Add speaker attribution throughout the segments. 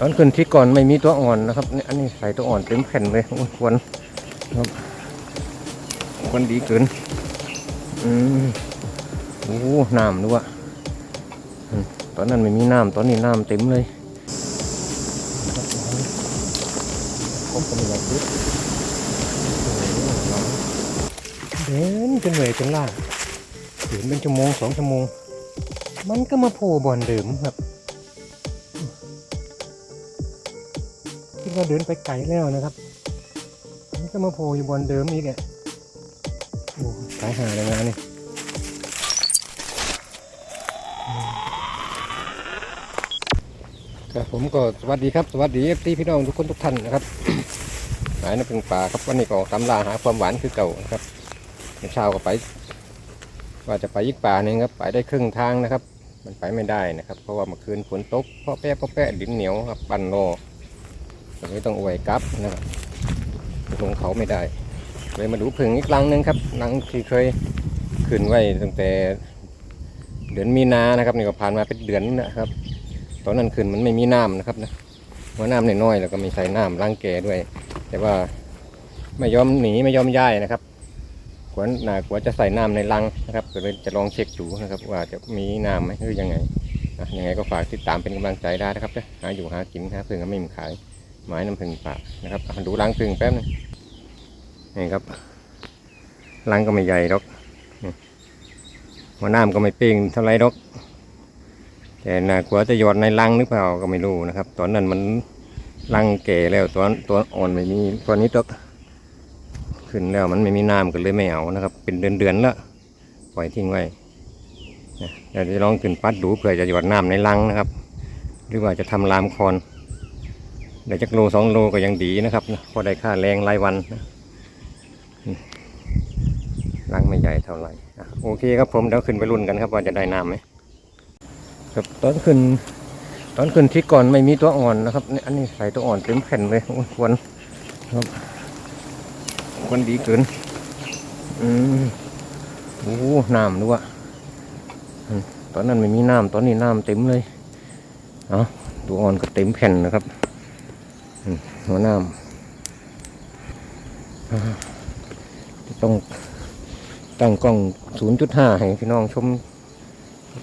Speaker 1: ตอนขึ้นที่ก่อนไม่มีตัวอ่อนนะครับนี่อันนี้ใส่ตัวอ่อนเต็มแผ่นเลยควรครับควรดีเกินอืมโอ้น้ำด้วยตอนนั้นไม่มีน้ำตอนนี้น้ำเต็มเลยครบกันอย่างนี้เดินจนเหนื่อยจนล้าเดินเป็นชั่วโมงสองชั่วโมง มันก็มาโผล่บ่อนเดิมครับ คิดว่าเดินไปไกลแล้วนะครับมันก็มาโผล่อยู่บนเดิมอีกแหละโอ้สายหาเลยนะนี่ครับผมก็สวัสดีครับสวัสดีเอฟซีพี่น้องทุกคนทุกท่านนะครับหายน้ำพึ่งป่าครับวันนี้ก็ตำลาหาความหวานคือเก่านะครับเช้าก็ไป ว่าจะไปยิกป่าหนึ่งครับไปได้ครึ่งทางนะครับ มันไปไม่ได้นะครับ เพราะว่าเมื่อคืนฝนตกเพราะแป๊ะเพราะแป๊ะดินเหนียวครับปั่นโล ตรงนี้ต้องอวยกับนะครับลงเขาไม่ได้เลยมาดูผึ่งอีกลังหนึงครับลังที่เคยขึ้นไว้ตั้งแต่เดือนมีนานะครับนี่ก็ผ่านมาเป็นเดือนนะครับ ตอนนั้นขึ้นมันไม่มีน้ำนะครับนะว่าน้ำน้อยๆแล้วก็มีใส่น้ำล้างแก่ด้วย แต่ว่าไม่ยอมหนีไม่ยอมย้ายนะครับกวนหนากว่าจะใส่น้ำในลังนะครับก็เลยจะลองเช็คดูนะครับ ว่าจะมีน้ำไหมหรือยังไงอะยังไงก็ฝากติดตามเป็นกำลังใจได้นะครับนะหาอยู่หากินหาเพื่อนก็ไม่มีขาย ไม้น้ำผึ้งป่านะครับดูรังผึ้งแป๊บนึงนี่ครับรังก็ไม่ใหญ่หรอกนี่หัวน้ำก็ไม่เป่งเท่าไรหรอก แต่น่ากลัวจะหยอดในรังหรือเปล่าก็ไม่รู้นะครับ ตอนนั้นมันรังแก่แล้วตัวตัวอ่อนไม่มีตัวนี้ตกขึ้นแล้วมันไม่มีน้ำก็เลยไม่เอานะครับ เป็นเดือนเดือนๆแล้วปล่อยทิ้งไว้เดี๋ยวจะลองขึ้นปัดดูเผื่อจะหยอดน้ำในรังนะครับ หรือว่าจะทำรามคอน ได้จักโลสองโลก็ยังดีนะครับนะพอได้ค่าแรงรายวันนะรังไม่ใหญ่เท่าไหร่โอเคครับผมเดี๋ยวขึ้นไปรุ่นกันครับว่าจะได้น้ำไหมครับตอนขึ้น ตอนขึ้นที่ก่อนไม่มีตัวอ่อนนะครับนี่อันนี้ใส่ตัวอ่อนเต็มแผ่นเลยควรครับควรดีเกินอืมโอ้น้ำด้วยตอนนั้นไม่มีน้ำตอนนี้น้ำเต็มเลยเอะตัวอ่อนก็เต็มแผ่นนะครับ หัวน้ำอ่าต้องตั้งกล้อง 0.5 ให้พี่น้องชม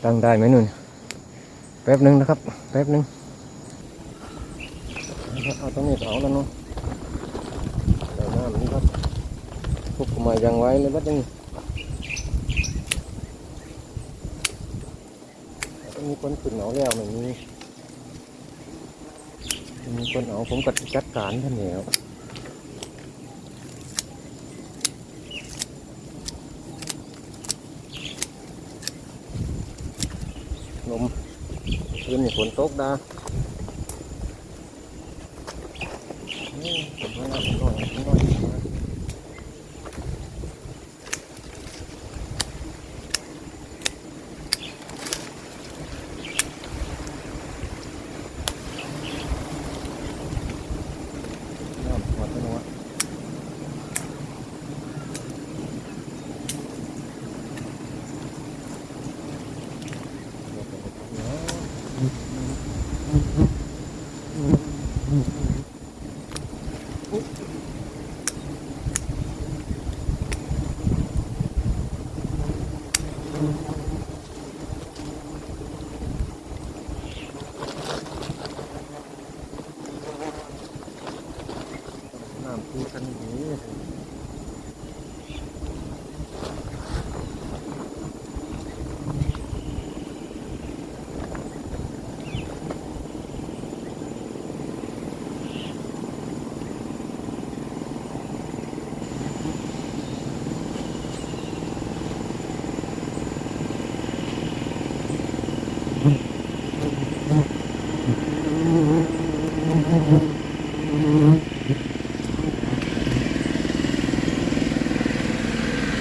Speaker 1: ตั้งได้ไหมนุ่น แป๊บหนึ่งนะครับ แป๊บหนึ่งเอาตรงนี้เอาแล้วเนาะใส่น้ำนี่ครับพวกมายังไว้เลยวัดยังต้องมีคนขึ้นเอาแล้วไม่มี มีคนเอาผมกัดจัดการท่านแล้วลมคืนนี่ฝนตกดานี่ผมว่าน้ำน้อยน้อย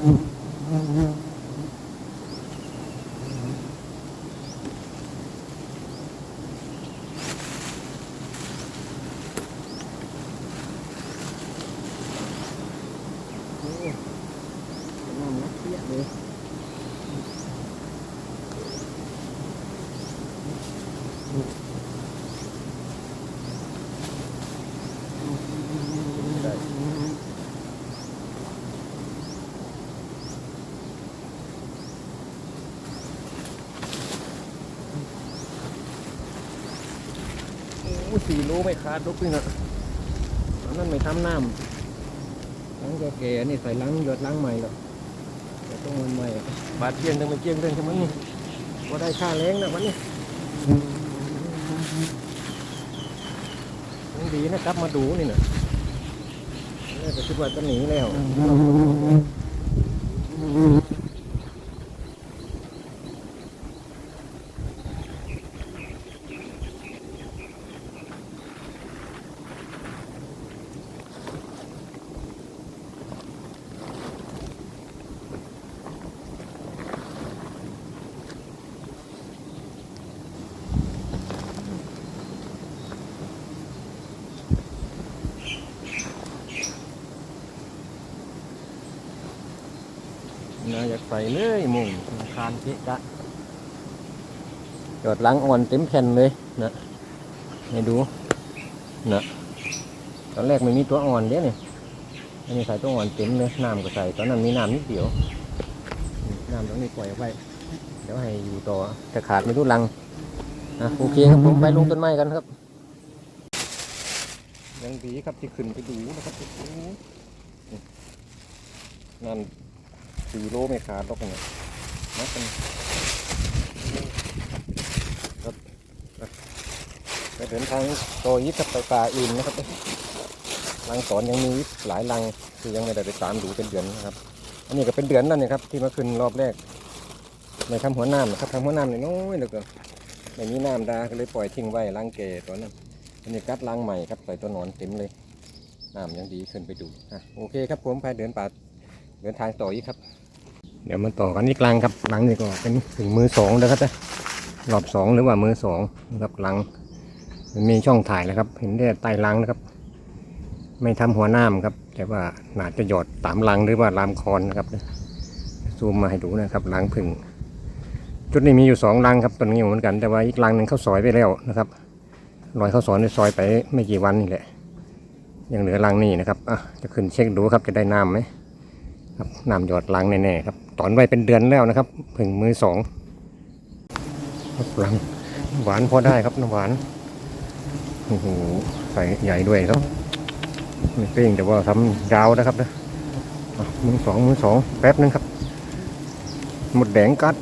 Speaker 1: Mm-hmm. โอ้สี่โลไม่ขาดลุกเลยนะตอนนั้นไม่ทำน้ำล้างแก่ๆนี่ใส่ล้างหยดล้างใหม่หรอกแต่ต้องมันใหม่อะบาดเจียงแต่ไม่เจียงเรื่องใช่ไหมนี่ว่าได้ค่าแรงนะวันนี้ยังดีนะกลับมาดูนี่นะแรกก็คิดว่าจะหนีแล้ว น่าอยากใส่เลยหมุงคานเกะกะจอดล้างอ่อนเต็มแผ่นเลยนะให้ดูนะตอนแรกไม่มีตัวอ่อนเด้เนี่ยอันนี้ใส่ตัวอ่อนเต็มเลยน้ำก็ใส่ตอนนั้นมีน้ำนิดเดียวน้ำตรงนี้ปล่อยออกไปเดี๋ยวให้อยู่ต่อจะขาดไม่รู้ลังนะโอเคครับผมไปลงต้นไม้กันครับยังดีครับที่ขึ้นไปดูนะครับโอ้โหนั่น สี่โลไม่ขาดหรอกเนี่ยนับกันครับครับไปเดินทางโตยิดกับไปป่าอื่นนะครับรังสอนยังมีหลายรังคือยังไม่ได้ไปตามดูเป็นเดือนนะครับ อันนี้ก็เป็นเดือนนั่นเนี่ยครับที่มาขึ้นรอบแรกในทำหัวน้ำนะครับทำหัวน้ำเนี่ยน้อยเหลือเกินไม่มีน้ำดาก็เลยปล่อยทิ้งไว้รังเกตัวนั้นอันนี้กัดรังใหม่ครับใส่ตัวนอนเต็มเลยน้ำยังดีขึ้นไปดูอะโอเคครับผมไปเดินป่าเดินทางต่ออีกครับ เดี๋ยวมาต่อกันอีกลังครับลังนี่ก็เป็นถึงมือสองนะครับนะรอบสองหรือว่ามือสองนะครับลังมันมีช่องถ่ายแล้วครับ เห็นได้ใต้ลังนะครับ ไม่ทำหัวหน้ามครับ แต่ว่าหนาจะหยอดตามลังหรือว่าลามคอนนะครับซูมมาให้ดูนะครับลังผึ่งจุดนี้มีอยู่สองลังครับต้นนี้เหมือนกัน แต่ว่าอีกลังหนึ่งเขาซอยไปแล้วนะครับรอยเขาสอนในซอยไปไม่กี่วันนี่แหละยังเหลือลังนี่นะครับอะจะขึ้นเช็คดูครับจะได้น้ำไหม ครับน้ำหยอดล้างแน่ๆครับตอนไว้เป็นเดือนแล้วนะครับผึ่งมือสองครับลังหวานพอได้ครับน้ำหวานโอ้โหใส่ใหญ่ด้วยครับไม่เป้งแต่ว่าทำยาวนะครับนะมือสองมือสองแป๊บนึงครับ หมดแดงกัด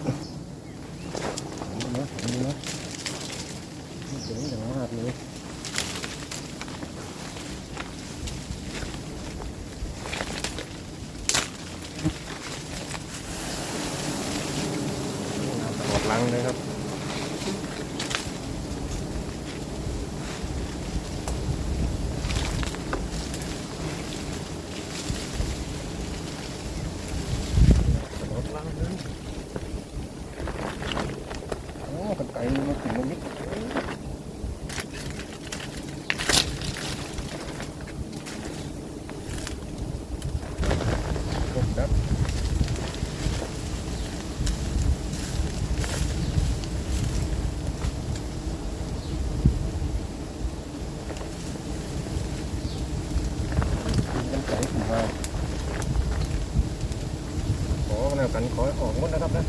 Speaker 1: เจ๋งอย่างมากเลย หมดลังเลยครับหมดลังเลยโอ้กันไก่มาถึงมันนิดครับ กันไก่ขึ้นมาขอแล้วกันขอออกหมดนะครับนะ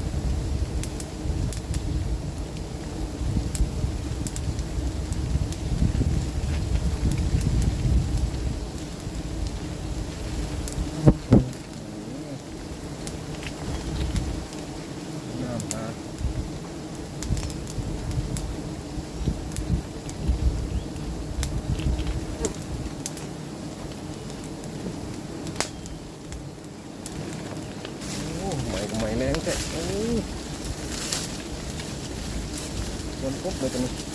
Speaker 1: น้ำตาโอ้ใหม่ก็ใหม่แรงแท้โอ้ โ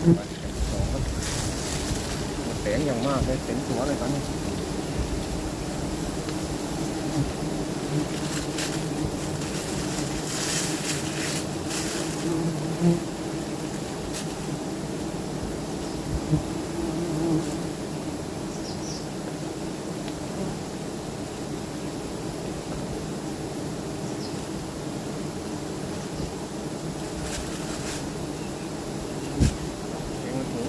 Speaker 1: แสงอย่างมากเลยเต็มตัวเลยตอนนี้แสงมันหู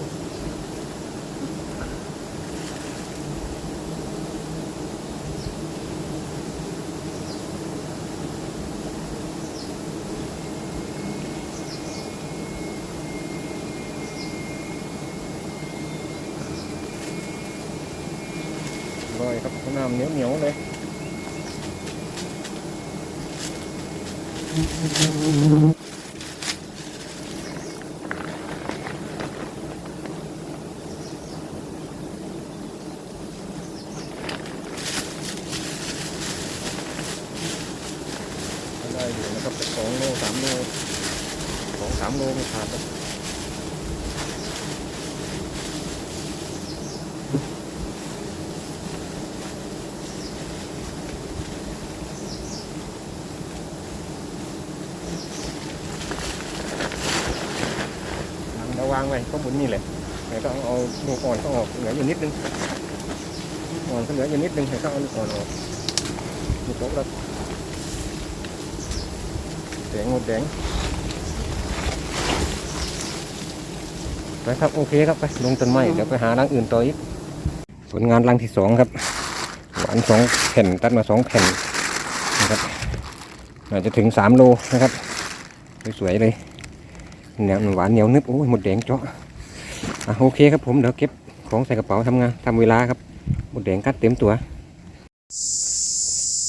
Speaker 1: ลอยครับน้ำเหนียวเหนียวๆเลยได้อยู่นะครับสองโลสามโลสองสามโลไม่ขาดแล้ว เรา วางไว้ข้างบนนี่แหละแต่ต้องเอาลูกอ่อนต้องออกเหลืออยู่นิดนึงอ่อนก็เหลืออยู่นิดนึงแต่ต้องเอาลูกอ่อนออกมีโต๊ะแล้วแดงหมดแดงไปครับโอเคครับไปลงต้นไม้เดี๋ยวไปหารังอื่นต่ออีกผลงานรังที่สองครับหวานสองแผ่นตัดมาสองแผ่นนะครับอาจจะถึงสามโลนะครับสวยๆเลย เนี่ยมันหวานเหนียวนึบโอ้ยหมดแดงเจาะอะโอเคครับผมเดี๋ยวเก็บของใส่กระเป๋าทำงานทำเวลาครับหมดแดงกัดเต็มตัว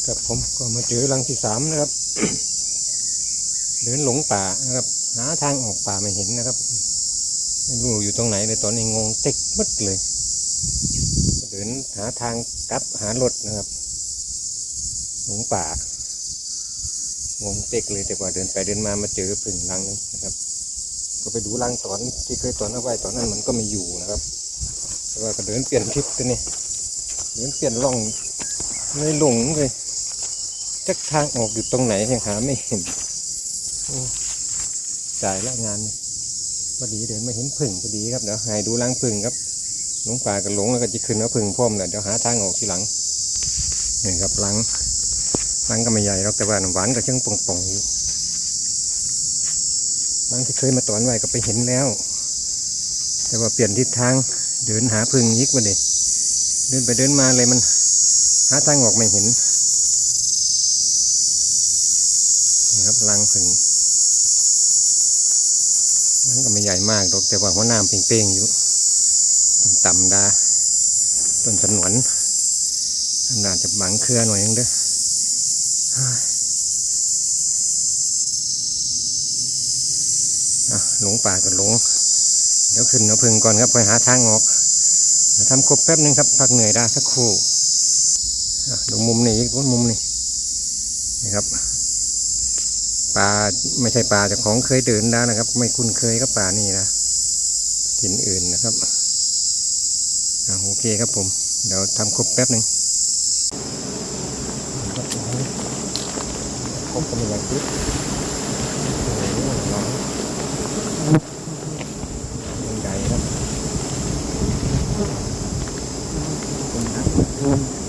Speaker 1: ครับผมก็มาเจอรังที่สามนะครับ เดินหลงป่านะครับ หาทางออกป่าไม่เห็นนะครับไม่รู้อยู่ตรงไหนเลยตอนนี้งงเต็กมัดเลยเดินหาทางกลับหารถนะครับ หลงป่างงเต็กเลยแต่ว่าเดินไปเดินมามาเจอผึ่งรังนึงนะครับ ก็ไปดูรังตอนที่เคยตอนเอาไว้ตอนนั้นมันก็ไม่อยู่นะครับแต่ว่าก็เดินเปลี่ยนทิศตัวนี้เดินเปลี่ยนร่องเลยหลงเลยจักทางออกอยู่ตรงไหนยังหาไม่เห็นจ่ายละงานพอดีเดินมาเห็นผึ่งพอดีครับเดี๋ยวให้ดูรังผึ่งครับหลงป่ากับหลงแล้วก็จะขึ้นเอาผึ่งพร้อมเลยเดี๋ยวหาทางออกทีหลังนี่ครับรังรังก็ไม่ใหญ่หรอกแต่ว่าหวานก็เชิงป่องๆอยู่ บางที่เคยมาตอนไว้ก็ไปเห็นแล้ว แต่ว่าเปลี่ยนทิศทางเดินหาพึ่งยิกมาเลยเดินไปเดินมาเลยมัน หาทางออกไม่เห็นนะครับรังพึ่งนั่นก็ไม่ใหญ่มากหรอกแต่ว่าหัวน้ำเป้งๆอยู่ต่ำๆดาต้นสนวนน่าจะบังเครือหน่อยนึงเด้อ อะ หลงป่าก็หลง เดี๋ยวขึ้นเอาพึ่งก่อนครับไปหาทางออกเดี๋ยวทำครบแป๊บนึงครับพักเหนื่อยได้สักครู่ดูมุมนี้อีกมุมนี้นี่ครับป่าไม่ใช่ป่าแต่ของเคยเดินได้นะครับ ไม่คุ้นเคยกับป่านี่นะถิ่นอื่นนะครับอโอเคครับผม เดี๋ยวทำครบแป๊บนึงครบครบก็ไม่ยังคิดโอ้โหน้อง ยังใหญ่ครับคุณครับ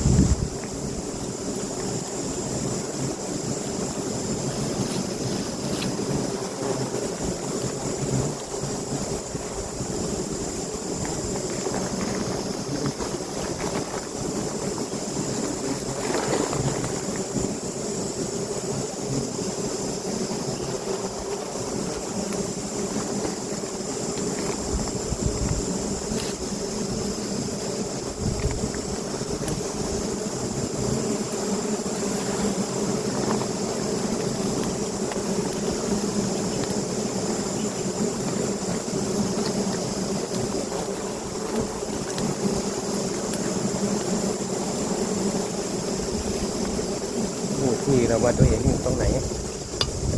Speaker 1: พูดทีเรา ว่าตัวเองอยู่ตรงไหนเ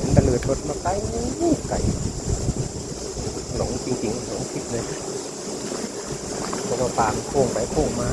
Speaker 1: ห็นตะลือทดมาไกลไกลหลงจริงๆหลงผิดเลยเพราะว่าปามโค้งไปโค้งมา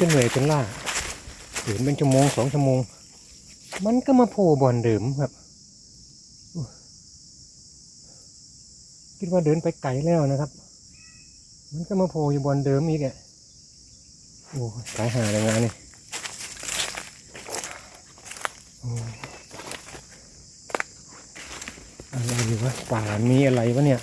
Speaker 1: จนเหนื่อยจนล้าเดินเป็นชั่วโมงสองชั่วโมง มันก็มาโผล่บ่อนเดิมครับ คิดว่าเดินไปไกลแล้วนะครับ มันก็มาโผล่อยู่บ่อนเดิมอีกอะโอ้ยตายหาเลยงานนี่อะไรวะป่ามีอะไรวะเนี่ย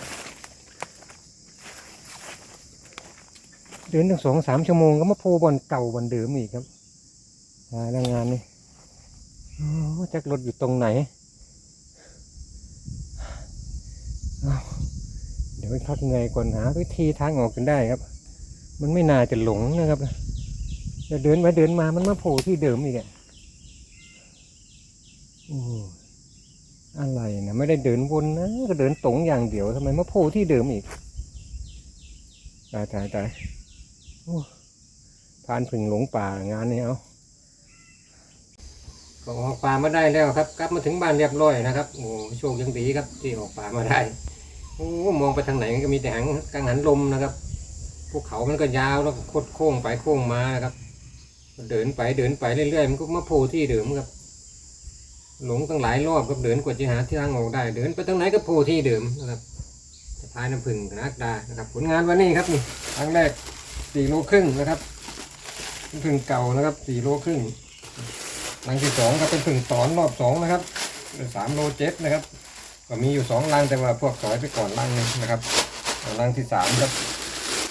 Speaker 1: เดินตั้งสองสามชั่วโมงก็มาโพบอนเก่าบอนเดิมอีกครับตายแล้วงานนี้โอ้จักรถอยู่ตรงไหน เดี๋ยวไปพักเหนื่อยก่อนหาวิธีทางออกกันได้ครับ มันไม่น่าจะหลงนะครับจะเดินไปเดินมามันมาโผล่ที่เดิมอีกอะอะไรนะไม่ได้เดินวนนะก็เดินตรงอย่างเดียวทำไมมาโผล่ที่เดิมอีกตายตายตาย พานผึ่งหลงป่างานนี้เอาก็ออกป่ามาได้แล้วครับ กลับมาถึงบ้านเรียบร้อยนะครับโอ้โชคยังดีครับ ที่ออกป่ามาได้โอ้มองไปทางไหนก็มีแต่หางกังหันลมนะครับภูเขามันก็ยาวแล้วโคดโค้งไปโค้งมานะครับ เดินไปเดินไปเรื่อยๆมันก็มาโผล่ที่เดิมครับ หลงตั้งหลายรอบครับเดินกว่าจะหาที่ทางออกได้ เดินไปทางไหนก็โผล่ที่เดิมนะครับสะพายน้ำผึ้งนักดานะครับ ผลงานวันนี้ครับนี่ครั้งแรก สี่โลครึ่งนะครับเป็นผึ้งเก่านะครับสี่โลครึ่งรังที่สองก็เป็นผึ้งตอนรอบสองนะครับสามโลเจ็ดนะครับ ก็มีอยู่สองรังแต่ว่าพวกสอยไปก่อนรังนึงนะครับรังที่สามครับ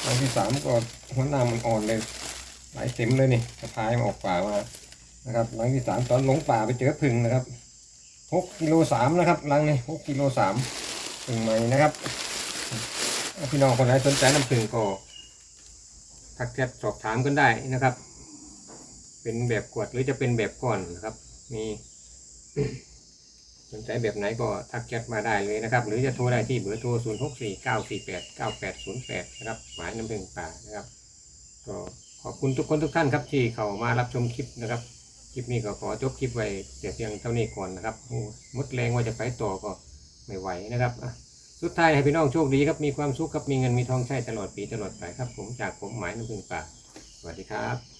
Speaker 1: รังที่สามก็หัวหน้ามันอ่อนเลย หลายเต็มเลยนี่สะพายมาออกป่ามานะครับรังที่สามตอนหลงป่าไปเจอผึ้งนะครับหกกิโลสามนะครับรังนี้หกกิโลสามผึ้งใหม่นะครับพี่น้องคนไหนสนใจน้ำผึ้งก็ ทักแชทสอบถามกันได้นะครับ เป็นแบบขวดหรือจะเป็นแบบก้อนนะครับ มีสนใจแบบไหนก็ทักแชทมาได้เลยนะครับ หรือจะโทรได้ที่เบอร์โทร 0 6 4 9 4 8 9 8 0 8 นะครับ หมายน้ำผึ้งป่านะครับก็ขอบคุณทุกคนทุกท่านครับที่เข้ามารับชมคลิปนะครับ คลิปนี้ก็ขอจบคลิปไว้แต่เพียงเท่านี้ก่อนนะครับโอ้หมดแรงว่าจะไปต่อก็ไม่ไหวนะครับอะ สุดท้ายให้พี่น้องโชคดีครับ มีความสุขครับ มีเงินมีทองใช้ตลอดปีตลอดไปครับ ผมจากผมหมายน้ำพึ่งป่าสวัสดีครับ